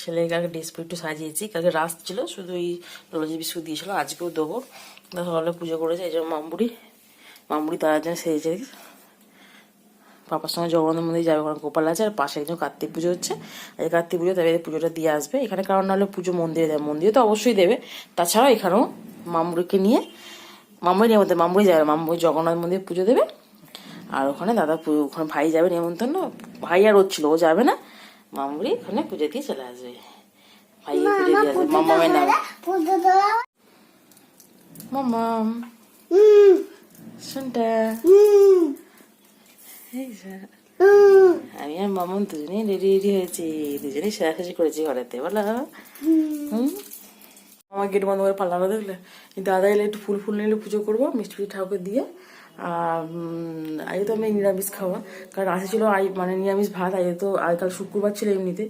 ছেলেকে কালকে ডিসপ্লে একটু সাজিয়েছি, কালকে রাস ছিল, শুধু এই লজি বিস্কুট দিয়েছিল, আজকেও দেবো। সকালে পুজো করেছে, এই জন্য মামবুড়ি মামবুড়ি তার জন্য সেজেছে। পাপার সঙ্গে জগন্নাথ মন্দির যাবে কারণ গোপাল আছে, আর পাশে একজন কার্তিক পুজো হচ্ছে। এই কার্তিক পুজো তবে পুজোটা দিয়ে আসবে। এখানে কারণ নাহলে পুজো মন্দিরে দেয়, মন্দিরে তো অবশ্যই দেবে। তাছাড়াও এখানেও মামুড়িকে নিয়ে, মামুড়ি নিয়ে মামুড়ি যাবে, মামুড়ি জগন্নাথ মন্দির পুজো দেবে। আর ওখানে দাদা ওখানে ভাই যাবে নিমন্ত্রণ। ভাই আর ওর ছিল, ও যাবে না। মামুড়ি ওখানে পুজো দিয়ে চলে আসবে। ভাই পুজো দিয়ে আসবে। মামামের নামে মামাম শুনটা? হুম এই যা। হুম আমি আর মামন দুজনেই রেডি রেডি হয়েছি। দুজনেই সাজাসাজি করেছি ঘরেতে বলো। হুম? আমার গেট বন্ধ করে পাল্লানো দেখলে। দাদা এলে একটু ফুল ফুল নিলে পুজো করব মিষ্টি মিষ্টি ঠাকুর দিয়ে। উম, তো আমি নিরামিষ খাওয়া কারণ আজকে ছিল আই মানে নিরামিষ ভাত আজকে তো আজকাল শুক্রবার ছিল এমনিতে।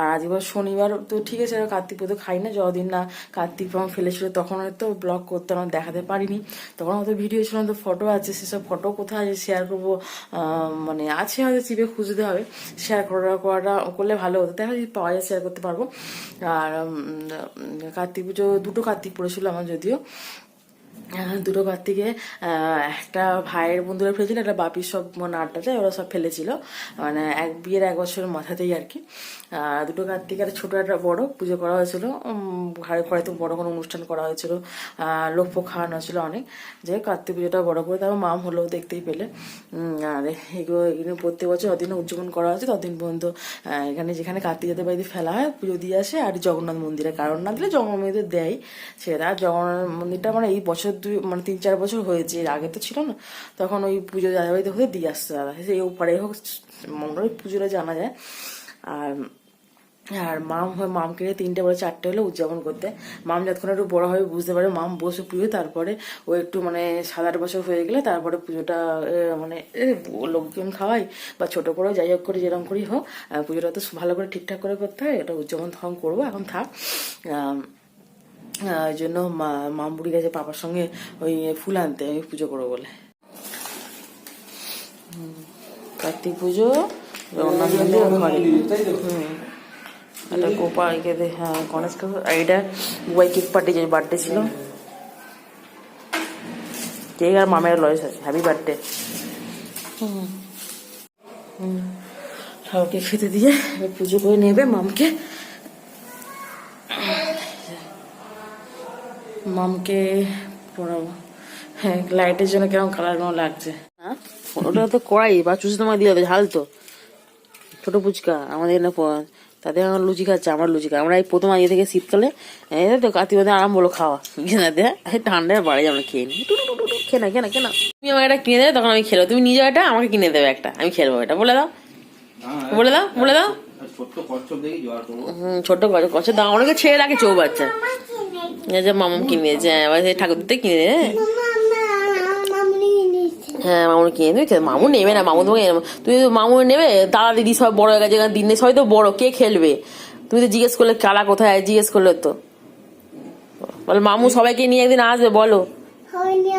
আর আজকে আবার শনিবার তো ঠিক আছে কার্তিক পুজো খাই না যতদিন না কার্তিক প্রমাণ ফেলেছিল তখন হয়তো ব্লগ করতে আমার দেখাতে পারিনি। তখন হয়তো ভিডিও ছিল তো ফটো আছে সেসব ফটো কোথায় শেয়ার করব মানে আছে হয়তো চিপে খুঁজতে হবে শেয়ার করা করাটা করলে ভালো হতো। দেখা যদি পাওয়া যায় শেয়ার করতে পারব। আর কার্তিক পুজো দুটো কার্তিক পড়েছিল আমার যদিও। দুটো কার্তিকে আহ, একটা ভাইয়ের বন্ধুরা ফেলেছিল একটা বাপির সব মানে আড্ডাতে ওরা সব ফেলেছিল। মানে এক বিয়ের এক বছরের মাথাতেই আর কি। দুটো কার্তিক একটা ছোটো একটা বড় পুজো করা হয়েছিল। ঘরে ঘরে তো বড় কোনো অনুষ্ঠান করা হয়েছিল। আহ, লোক খাওয়ানো হয়েছিল অনেক। যে কার্তিক পুজোটা বড় করে তারপর মাম হলেও দেখতেই পেলে। আর এগুলো এখানে প্রত্যেক বছর অদিনে উদযাপন করা হয়েছে ততদিন পর্যন্ত এখানে যেখানে কার্তিক যাদের বাড়িতে ফেলা হয় পুজো দিয়ে আসে আর জগন্নাথ মন্দিরে। কারণ না দিলে জগন্নাথ মন্দিরে দেয় সেটা। জগন্নাথ মন্দিরটা মানে এই বছর দুই মানে তিন, চার বছর হয়েছে, এর আগে তো ছিল না। তখন ওই পুজো যাদের বাড়িতে দিয়ে আসতে দাদা। সে ওপারে হোক মঙ্গল পুজোটা জানা যায়। আর আর মাম হয়, মামকে নিয়ে তিনটে বলে চারটে হলে উদযাপন করতে। মাম যতক্ষণ একটু বড় হবে বুঝতে পারে মাম বসে পুজো, তারপরে ও একটু মানে সাত, আট বছর হয়ে গেলে তারপরে পুজোটা মানে লোকজন খাওয়াই বা ছোট করে যাই হোক করে, যেরকম করেই হোক পুজোটা তো ভালো করে ঠিকঠাক করে করতে হয়, এটা উদযাপন তখন করব, এখন থাক। ওই জন্য মা মাম বুড়ি গেছে পাপার সঙ্গে ওই ফুল আনতে, আমি পুজো করব বলে। কার্তিক পুজো জগন্নাথ মন্দির ঘরে। হুম এটা গোপাল কে দে হ্যাঁ গণেশ ঠাকুর আর এটা বুবাই কেক পার্টি যে বার্থডে ছিল। কেক আর মামের লয়েস আছে হ্যাপি বার্থডে ঠাকুরকে খেতে দিয়ে পুজো করে নেবে মামকে। মামকে পড়াবো হ্যাঁ লাইটের জন্য কেমন কালার কেমন লাগছে? হ্যাঁ ওটা তো কড়াই বা চুষে তোমায় দিয়ে হবে ঝাল তো। ছোট ফুচকা আমাদের না প- তাদের আমার লুচি খাচ্ছে আমার লুচি খায় আমরা এই প্রথম আগে থেকে শীতকালে এই তো মাসে আরাম বলো খাওয়া। কিনে দে ঠান্ডায় বাড়ি আমরা খেয়ে না। খেয়ে না খেয়ে না তুমি আমাকে একটা কিনে দেবে তখন আমি খেলব তুমি নিজে একটা আমাকে কিনে দেবে একটা। আমি খেলব এটা। বলে দাও। বলে দাও বলে দাও। ছোট্ট কচ্ছপ হুম, দাও অনেকে ছেড়ে রাখে চৌ বাচ্চা। যে মামাম কিনে দিয়েছে হ্যাঁ, ঠাকুর দিতে কিনে হ্যাঁ মামুন কিনে দেবে মামুন নেবে না মামুন তোমাকে তুমি তো মামুন নেবে দাদা দিদি সব বড় হয়ে গেছে এখানে দিন নেই, সবাই তো বড় কে খেলবে? তুমি তো জিজ্ঞেস করলে কালা কোথায় জিজ্ঞেস করলে তো। বলে মামু সবাইকে নিয়ে একদিন আসবে বলো। হয়নি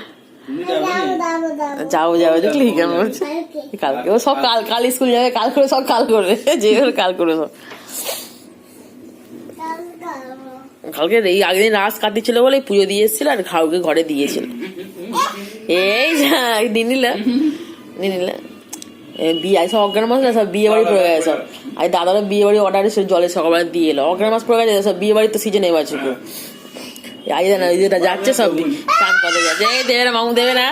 যাও যাও দেখলি কেমন? বলছে কালকে। ও সব কাল কাল স্কুল যাবে কাল করে সব কাল করবে যে করে কাল করে সব। কালকে এই আগের দিন রাস কাটিয়েছিল বলে পুজো দিয়ে এসেছিল আর খাউকে ঘরে দিয়েছিল। এই দিয়ে নিলে নিয়ে নিলে। বিয়ে সব অজ্ঞান মাস না সব বিয়ে বাড়ি পড়ে গেছে সব। আর দাদারও বিয়ে বাড়ি অর্ডার এসে জলে সকালবেলা দিয়ে এলো। অজ্ঞান মাস পড়ে গেছে সব বিয়ে বাড়ি তো সিজন এবার ছিল না ওই যেটা যাচ্ছে সব চান করতে যাচ্ছে এই দেবে না মামু দেবে না।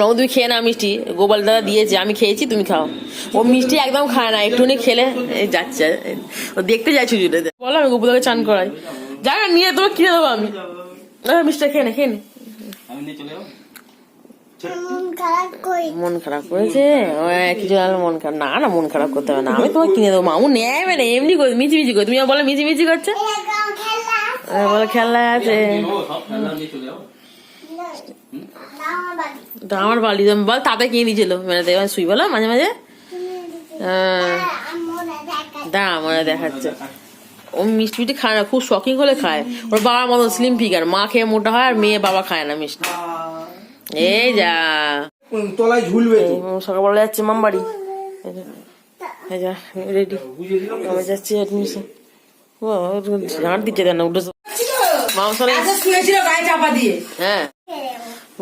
মামু তুমি খেয়ে না মিষ্টি। গোপাল দাদা দিয়েছে আমি খেয়েছি তুমি খাও। ও মিষ্টি একদম খায় না একটুখানি খেলে এই যাচ্ছে। ও দেখতে যাচ্ছে জুড়ে বলো আমি গোপুদাকে চান করাই। যা না, নিয়ে তোমার কিনে দেবো আমি। না মিষ্টি খেয়ে নে খেয়ে নে। আমি নিয়ে চলে যাব? মন খারাপ কই? মন খারাপ করেছে? ও কিছু মন খারাপ। না না মন খারাপ করতে হবে না। আমি তোমাকে কিনে দেবো। মামু নেবে না এমনি করে মিচি মিচি করে। তুমি আবার বলে মিচি মিচি করছে বলে খেলা আছে। তো আমার বাড়ি বল তাতে কিনে দিয়েছিল মানে দেওয়া শুই বলো মাঝে মাঝে? হ্যাঁ দা আমার দেখাচ্ছে। ও মিষ্টি মিষ্টি খায় না খুব শখিং হলে খায়। ওর বাবার মতো স্লিম ফিগার মা খেয়ে মোটা হয় আর মেয়ে বাবা খায় না মিষ্টি। এই যা। তলায় ঝুলবে সকালবেলা যাচ্ছে মাম বাড়ি। এই যে এই যা রেডি আমি যাচ্ছি অ্যাডমিশন ও ঝাঁট দিচ্ছে না উঠে মামা সরে শুয়েছিল গায়ে চাপা দিয়ে। হ্যাঁ।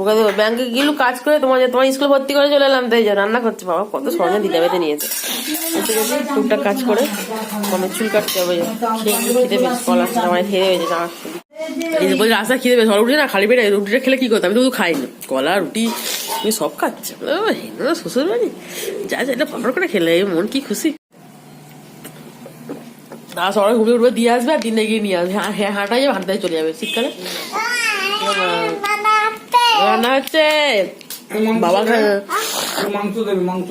দেবো ব্যাংকে গেলু কাজ করে তোমার তোমার স্কুলে ভর্তি করে চলে এলাম তাই যে রান্না করছে বাবা কত সরঞ্জাম দিতে বেঁধে নিয়েছে। এসে টুকটাক কাজ করে মানে চুল কাটতে হবে খিদে পেয়েছে কলা আমার খেয়ে পেয়েছে জামা এই যে বলি রাস্তা খিদে পেয়েছে রুটি না খালি পেটে রুটিটা খেলে কি করতে আমি তো খাইনি। কলা রুটি তুমি সব খাচ্ছে। শ্বশুর বাড়ি যা যা এটা ফটো করে খেলে মন কি খুশি? তা সবাই ঘুরে উঠবে দিয়ে আসবে আর দিনে গিয়ে নিয়ে আসবে। হ্যাঁ হ্যাঁ হাঁটাই যাবে হাঁটাই চলে যাবে শীতকালে। রান্না হচ্ছে। বাবা মাংস দেবে মাংস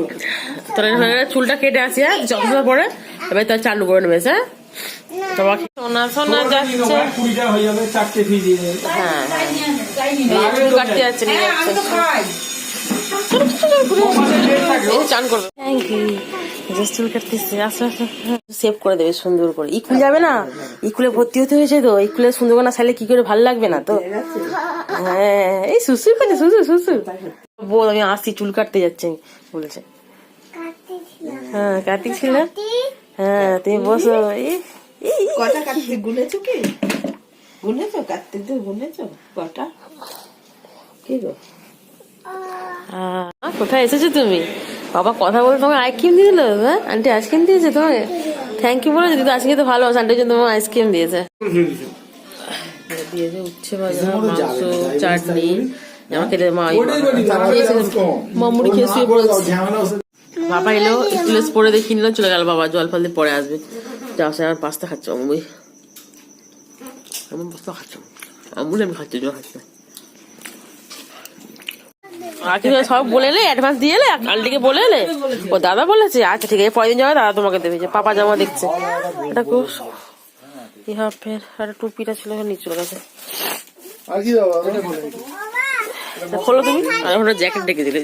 তোর চুলটা কেটে আসি হ্যাঁ যতটা পরে। এবার তোর চালু করে নেবে হ্যাঁ? তোমার সোনা সোনা যাচ্ছে। হয়ে। হ্যাঁ হ্যাঁ। চুল কাটতে যাচ্ছে নিয়ে যাচ্ছে। চান করবে থ্যাংক ইউ জাস্ট চুল কাটতেছে আসো আসো সেভ করে দেবে সুন্দর করে। ইকুল যাবে না? ইকুলে ভর্তি হতে হয়েছে তো ইকুলে সুন্দর করে না সাইলে কি করে ভালো লাগবে না তো? হ্যাঁ এই সুসু করছে সুসু সুসু বল আমি আসছি চুল কাটতে যাচ্ছি বলেছে। হ্যাঁ কার্তিক ছিল? হ্যাঁ তুমি বসো। এই এই, কটা কার্তিক? গুনেছো কি? গুনেছো? কার্তিকদের গুনেছো। কটা? কি গো? কোথায় এসেছ তুমি বাবা কথা বলে তোমাকে আইসক্রিম দিয়ে দিল হ্যাঁ আন্টি আইসক্রিম দিয়েছে তোমাকে থ্যাংক ইউ বলেছে দিদি আজকে তো ভালো আছে আন্টির জন্য তোমার আইসক্রিম দিয়েছে দিয়েছে উচ্ছে ভাজা মাংস চাটনি মা মামুড়ি খেয়ে শুয়ে পড়েছে বাবা এলো স্কুলে পরে দেখি নিল চলে গেল বাবা জল ফল দিয়ে পরে আসবে যাও সে আমার পাস্তা খাচ্ছে অমুই আমার পাস্তা খাচ্ছে আমুল আমি খাচ্ছি জল খাচ্ছে আজকে সব বলে এলে অ্যাডভান্স দিয়ে এলে কালটিকে বলে এলে? ও দাদা বলেছে? আচ্ছা ঠিক আছে পরের দিন যাবে দাদা তোমাকে দেবে যে পাপা জামা দেখছে। এটা খুব ইহা ফের একটা টুপিটা ছিল নিচে চলে গেছে। আর কি দাও খোলো তুমি আর ওটা জ্যাকেট ডেকে দিলে।